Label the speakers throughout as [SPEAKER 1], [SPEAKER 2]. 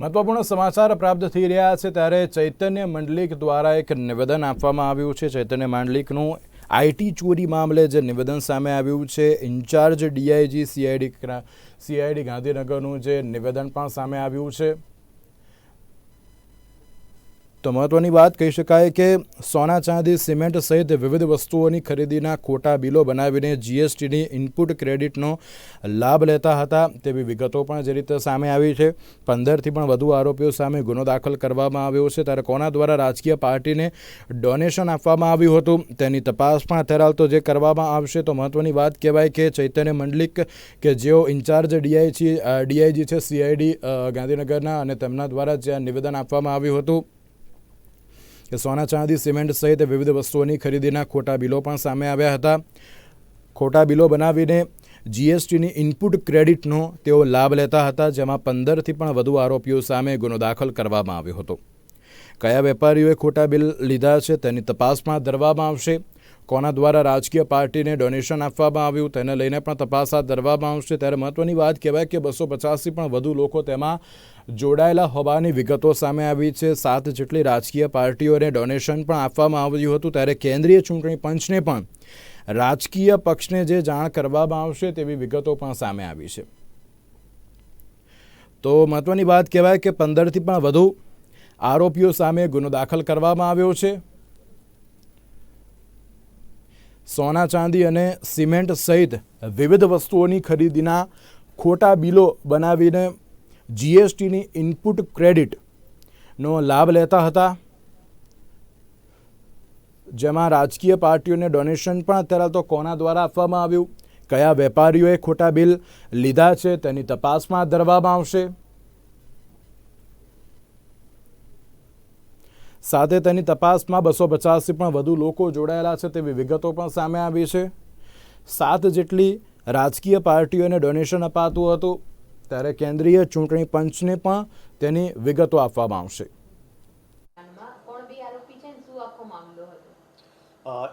[SPEAKER 1] મહત્વપૂર્ણ સમાચાર પ્રાપ્ત થઈ રહ્યા છે ત્યારે ચૈતન્ય મંડલિક દ્વારા એક નિવેદન આપવામાં આવ્યું છે. ચૈતન્ય માંડલિકનું આઈટી ચોરી મામલે જે નિવેદન સામે આવ્યું છે, ઇન્ચાર્જ ડીઆઈજી સીઆઈડી સીઆઈડી ગાંધીનગરનું જે નિવેદન પણ સામે આવ્યું છે. તો મહત્વની વાત કહી શકાય કે સોના ચાંદી, સિમેન્ટ સહિત વિવિધ વસ્તુઓની ખરીદીના ખોટા બિલો બનાવીને જીએસટીની ઇનપુટ ક્રેડિટનો લાભ લેતા હતા. તેવી વિગતો પણ જે રીતે સામે આવી છે. પંદરથી પણ વધુ આરોપીઓ સામે ગુનો દાખલ કરવામાં આવ્યો છે. ત્યારે કોના દ્વારા રાજકીય પાર્ટીને ડોનેશન આપવામાં આવ્યું હતું, તેની તપાસ પણ અત્યારે હાલ તો જે કરવામાં આવશે તો મહત્વની વાત કહેવાય કે ચૈતન્ય મંડલિક કે જેઓ ઇન્ચાર્જ ડીઆઈજી ડીઆઈજી છે સીઆઈડી ગાંધીનગરના અને તેમના દ્વારા જે આ નિવેદન આપવામાં આવ્યું હતું. કે સોના ચાંદી, સિમેન્ટ સહિત વિવિધ વસ્તુઓની ખરીદીના ખોટા બિલો પણ સામે આવ્યા હતા. ખોટા બિલો બનાવીને જીએસટીની ઇનપુટ ક્રેડિટનો તેઓ લાભ લેતા હતા, જેમાં પંદરથી પણ વધુ આરોપીઓ સામે ગુનો દાખલ કરવામાં આવ્યો હતો. કયા વેપારીઓએ ખોટા બિલ લીધા છે તેની તપાસ પણ ધરવામાં આવશે. કોના દ્વારા રાજકીય પાર્ટીને ડોનેશન આપવામાં આવ્યું તેને લઈને પણ તપાસ હાથ ધરવામાં આવશે. ત્યારે મહત્વની વાત કહેવાય કે બસો પચાસથી પણ વધુ લોકો તેમાં જોડાયેલા હોવાની વિગતો સામે આવી છે. સાત જેટલી રાજકીય પાર્ટીઓને ડોનેશન પણ આપવામાં આવ્યું હતું. ત્યારે કેન્દ્રીય ચૂંટણી પંચને પણ રાજકીય પક્ષને જે જાણ કરવામાં આવશે તેવી વિગતો પણ સામે આવી છે. તો મહત્વની વાત કહેવાય કે પંદરથી પણ વધુ આરોપીઓ સામે ગુનો દાખલ કરવામાં આવ્યો છે. સોના ચાંદી અને સિમેન્ટ સહિત વિવિધ વસ્તુઓની ખરીદીના ખોટા બિલો બનાવીને જીએસટીની ઇનપુટ ક્રેડિટનો લાભ લેતા હતા. જેમાં રાજકીય પાર્ટીઓને ડોનેશન પણ અત્યારે તો કોના દ્વારા આપવામાં આવ્યું? કયા વેપારીઓએ ખોટા બિલ લીધા છે તેની તપાસમાં ધરવામાં આવશે. સાથે તેની તપાસમાં બસો પચાસથી પણ વધુ લોકો જોડાયેલા છે તેવી વિગતો પણ સામે આવી છે. સાત જેટલી રાજકીય પાર્ટીઓને ડોનેશન અપાતું હતું, ત્યારે કેન્દ્રીય ચૂંટણી પંચને પણ તેની વિગતો આપવામાં આવશે.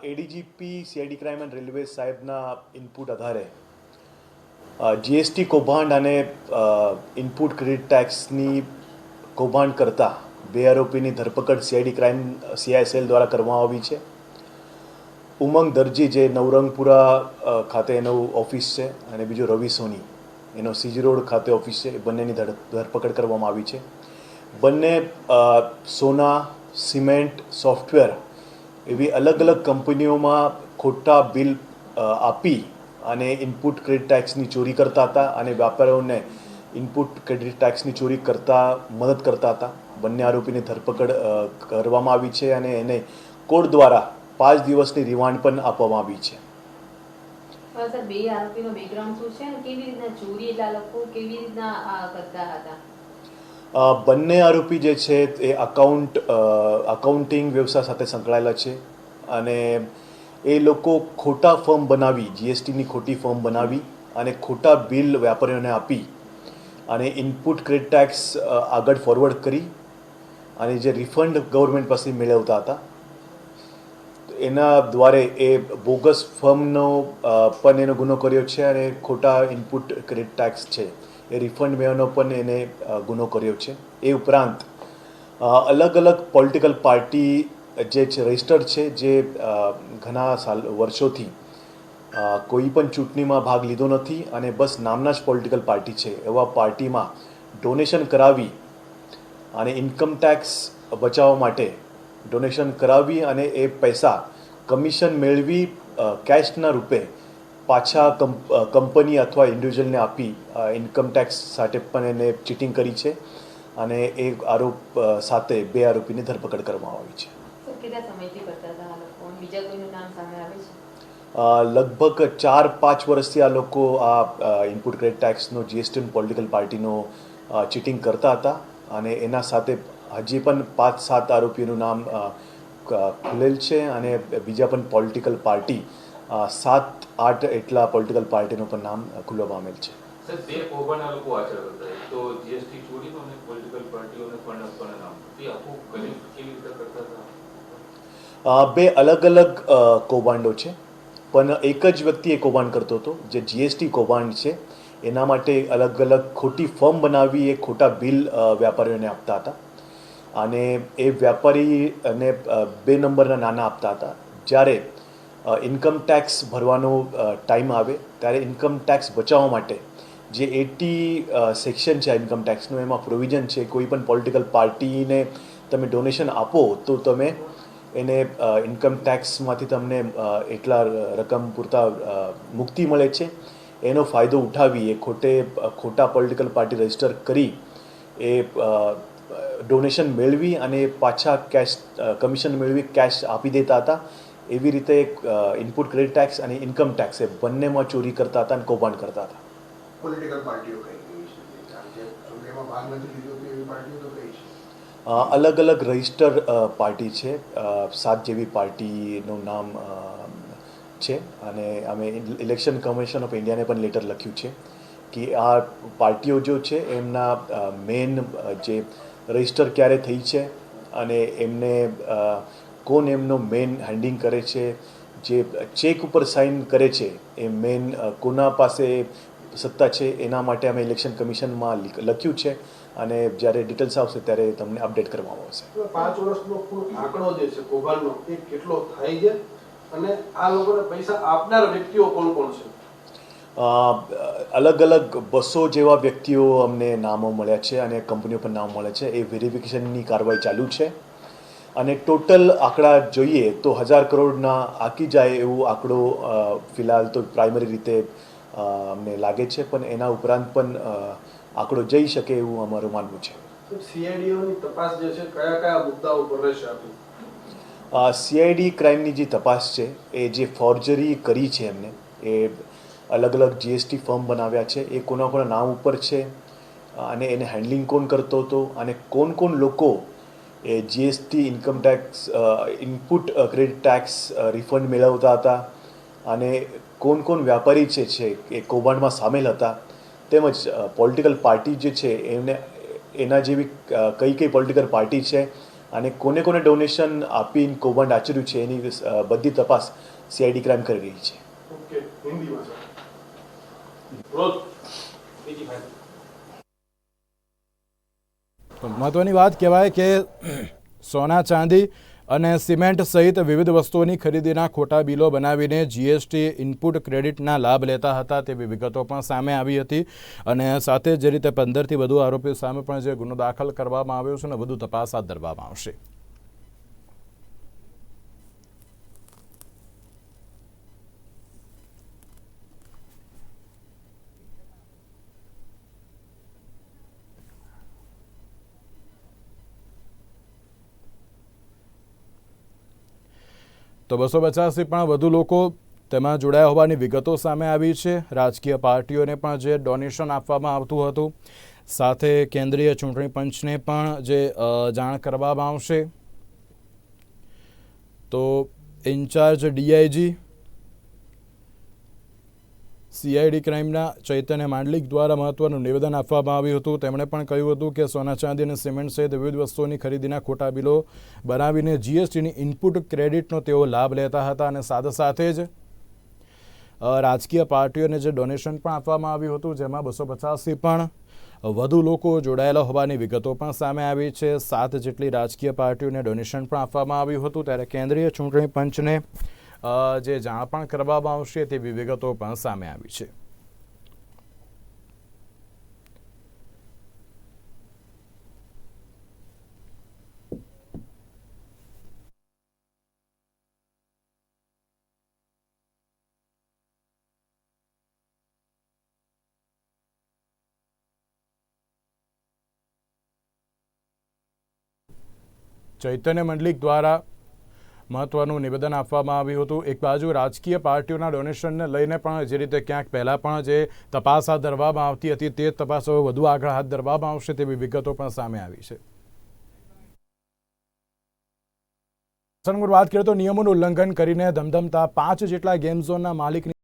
[SPEAKER 2] ADGP CID crime and railway સાહેબના ઇનપુટ આધારે જીએસટી કૌભાંડ અને ઇનપુટ ક્રેડિટ ટેક્સની કૌભાંડ કરતા બે આરોપીની ધરપકડ સીઆઈડી ક્રાઇમ, સીઆઈએસએલ દ્વારા કરવામાં આવી છે. ઉમંગ દરજી જે નવરંગપુરા ખાતે એનું ઓફિસ છે અને બીજો રવિ સોની, એનો સીજી રોડ ખાતે ઓફિસ છે. એ બંનેની ધર, ધરપકડ કરવામાં આવી છે. બંને સોના, સિમેન્ટ, સોફ્ટવેર એવી અલગ અલગ કંપનીઓમાં ખોટા બિલ આપી અને ઇનપુટ ક્રેડિટ ટેક્સની ચોરી કરતા હતા અને વ્યાપારીઓને ઇનપુટ ક્રેડિટ ટેક્સની ચોરી કરતા મદદ કરતા હતા. બંને આરોપીની ધરપકડ કરવામાં આવી છે અને એને કોર્ટ દ્વારા પાંચ દિવસની રિમાન્ડ પણ આપવામાં આવી છે.
[SPEAKER 3] બે આરોપીનો બેકગ્રાઉન્ડ શું છે ને કેવી રીતના ચોરી એટલા લોકો કેવી રીતના કરતા હતા?
[SPEAKER 2] બંને આરોપી જે છે એ અકાઉન્ટ અકાઉન્ટિંગ વ્યવસાય સાથે સંકળાયેલા છે અને એ લોકો ખોટા ફોર્મ બનાવી જીએસટીની ખોટી ફોર્મ બનાવી અને ખોટા બિલ વેપારીઓને આપી અને ઇનપુટ ક્રેડિટ ટેક્સ આગળ ફોરવર્ડ કરી અને જે રિફંડ ગવર્મેન્ટ પાસે મેળવતા હતા. એના દ્વારે એ બોગસ ફર્મનો પણ એનો ગુનો કર્યો છે અને ખોટા ઇનપુટ ક્રેડિટ ટેક્સ છે. એ રિફંડ મેળવવાનો પણ એને ગુનો કર્યો છે. એ ઉપરાંત અલગ અલગ પોલિટિકલ પાર્ટી જે રજિસ્ટર્ડ છે, જે ઘણા સાલ, વર્ષોથી કોઈ પણ ચૂંટણીમાં ભાગ લીધો નથી અને બસ નામના જ પોલિટિકલ પાર્ટી છે. એવા પાર્ટીમાં ડોનેશન કરાવી અને ઇન્કમ ટેક્સ બચાવવા માટે ડોનેશન કરાવી અને એ પૈસા કમિશન મેળવી કેશના રૂપે પાછા કંપ- કંપની અથવા ઇન્ડિવિજ્યુઅલને આપી ઇન્કમ ટેક્સ સાથે પણ એને ચીટિંગ કરી છે અને એ આરોપ સાથે બે આરોપીની ધરપકડ કરવામાં આવી છે? લગભગ ચાર પાંચ વર્ષથી આ લોકો આ ઇનપુટ ક્રેડિટ ટેક્સનો જીએસટી પોલિટિકલ પાર્ટીનો ચીટિંગ કરતા હતા અને એના સાથે હજી પણ પાંચ સાત આરોપીઓનું નામ ખુલેલ છે અને બીજા પણ પોલિટિકલ પાર્ટી સાત આઠ એટલા પોલિટિકલ પાર્ટીનું પણ નામ ખુલવા પામેલ છે.
[SPEAKER 4] બે
[SPEAKER 2] અલગ અલગ કૌભાંડો છે. પણ એક જ વ્યક્તિ એ કૌભાંડ કરતો હતો, જે જીએસટી કૌભાંડ છે. એના માટે અલગ અલગ ખોટી ફોર્મ બનાવી એ ખોટા બિલ વ્યાપારીઓને આપતા હતા. અને એ વેપારી અને બે નંબરના નાના આપતા હતા. જ્યારે ઇન્કમ ટેક્સ ભરવાનો ટાઈમ આવે, ત્યારે ઇન્કમ ટેક્સ બચાવવા માટે જે એટી સેક્શન છે ઇન્કમ ટેક્સનું એમાં પ્રોવિઝન છે, કોઈ પણ પોલિટિકલ પાર્ટીને તમે ડોનેશન આપો, તો તમે એને ઇન્કમ ટેક્સમાંથી તમને એટલા રકમ પૂરતા મુક્તિ મળે છે. એનો ફાયદો ઉઠાવી એ ખોટે ખોટા પોલિટિકલ પાર્ટી રજિસ્ટર કરી, એ ડોનેશન મેળવી અને પાછા કેશ કમિશન મેળવી કેશ આપી દેતા હતા. એવી રીતે ઇનપુટ ક્રેડિટ ટેક્સ અને ઇન્કમ ટેક્સ એ બંનેમાં ચોરી કરતા હતા અને કૌભાંડ કરતા હતા.
[SPEAKER 5] પોલિટિકલ પાર્ટીઓ કઈ છે?
[SPEAKER 2] અલગ અલગ રજિસ્ટર પાર્ટી છે. સાત જેવી પાર્ટીનું નામ છે. અને અમે ઇલેક્શન કમિશન ઓફ ઇન્ડિયાને પણ લેટર લખ્યું છે કે આ પાર્ટીઓ જો છે, એમના મેન જે રજિસ્ટર ક્યારે થઈ છે અને એમને કોણ એમનો મેઇન હેન્ડિંગ કરે છે, જે ચેક ઉપર સાઇન કરે છે, એ મેન કોના પાસે સત્તા છે એના માટે અમે ઇલેક્શન કમિશનમાં લખ્યું છે અને જ્યારે ડિટેલ્સ આવશે ત્યારે તમને અપડેટ કરવામાં આવશે.
[SPEAKER 5] પાંચ વર્ષનો કુલ આંકડો જે છે કૌભાંડનો એ કેટલો થાય છે અને આ લોકોને પૈસા આપનાર વ્યક્તિઓ કોણ કોણ છે?
[SPEAKER 2] અલગ અલગ બસો જેવા વ્યક્તિઓ અમને નામો મળ્યા છે અને કંપનીઓ પર નામ મળે છે. એ વેરિફિકેશનની કાર્યવાહી ચાલુ છે. અને ટોટલ આંકડા જોઈએ તો હજાર કરોડના આંકી જાય એવું આંકડો ફિલહાલ તો પ્રાઇમરી રીતે અમને લાગે છે પણ એના ઉપરાંત પણ આંકડો જઈ શકે એવું અમારું માનવું છે.
[SPEAKER 5] સીઆઈડીઓની તપાસ જે છે કયા કયા મુદ્દાઓ પર રહેશે
[SPEAKER 2] સીઆઈડી ક્રાઇમની જે તપાસ છે એ જે ફોર્જરી કરી છે એમને એ અલગ અલગ જીએસટી ફર્મ બનાવ્યા છે એ કોના કોના નામ ઉપર છે અને એને હેન્ડલિંગ કોણ કરતો હતો અને કોણ કોણ લોકો એ GST income tax input credit tax refund મેળવતા હતા અને કોણ કોણ વ્યાપારી જે છે એ કૌભાંડમાં સામેલ હતા તેમજ પોલિટિકલ પાર્ટી જે છે એમને એના જેવી કઈ કઈ પોલિટિકલ પાર્ટી છે અને કોને કોને ડોનેશન આપીને કૌભાંડ આચર્યું છે એની બધી તપાસ સીઆઈડી ક્રાઇમ કરી રહી છે.
[SPEAKER 5] ઓકે હિન્દીમાં
[SPEAKER 1] મહત્વની વાત કહેવાય કે સોના ચાંદી અને સિમેન્ટ સહિત વિવિધ વસ્તુઓની ખરીદીના ખોટા બિલો બનાવીને જીએસટી ઇનપુટ ક્રેડિટના લાભ લેતા હતા તેવી વિગતો પણ સામે આવી હતી. અને સાથે જ રીતે પંદરથી વધુ આરોપીઓ સામે પણ જે ગુનો દાખલ કરવામાં આવ્યો છે અને વધુ તપાસ હાથ ધરવામાં આવશે. તો બસો પચાસથી પણ વધુ લોકો તેમાં જોડાયા હોવાની વિગતો સામે આવી છે. રાજકીય પાર્ટીઓને પણ જે ડોનેશન આપવામાં આવતું હતું, સાથે કેન્દ્રીય ચૂંટણી પંચને પણ જે જાણ કરવામાં આવશે. તો ઇન્ચાર્જ ડીઆઈજી સીઆઈડી ક્રાઇમના ચૈતન્ય માંડલિક દ્વારા મહત્વનું નિવેદન આપવામાં આવ્યું હતું. તેમણે પણ કહ્યું હતું કે સોના ચાંદી અને સિમેન્ટ સહિત વિવિધ વસ્તુઓની ખરીદીના ખોટા બિલો બનાવીને જીએસટીની ઇનપુટ ક્રેડિટનો તેઓ લાભ લેતા હતા અને સાથે સાથે જ રાજકીય પાર્ટીઓને જે ડોનેશન પણ આપવામાં આવ્યું હતું, જેમાં બસો પચાસથી પણ વધુ લોકો જોડાયેલા હોવાની વિગતો પણ સામે આવી છે. સાત જેટલી રાજકીય પાર્ટીઓને ડોનેશન પણ આપવામાં આવ્યું હતું. ત્યારે કેન્દ્રીય ચૂંટણી પંચને જે જાણ પણ કરવામાં આવશે તેવી વિગતો પણ સામે આવી છે. ચૈતન્ય મંડલિક દ્વારા મહત્વનું નિવેદન આપવામાં આવ્યું હતું. એક બાજુ રાજકીય પાર્ટીઓના ડોનેશનને લઈને પણ જે રીતે ક્યાંક પહેલાં પણ જે તપાસ હાથ ધરવામાં આવતી હતી તે તપાસ હવે વધુ આગળ હાથ ધરવામાં આવશે તેવી વિગતો પણ સામે આવી છે. સંગુર વાત કરીએ તો નિયમોનું ઉલ્લંઘન કરીને ધમધમતા પાંચ જેટલા ગેમ ઝોનના માલિકની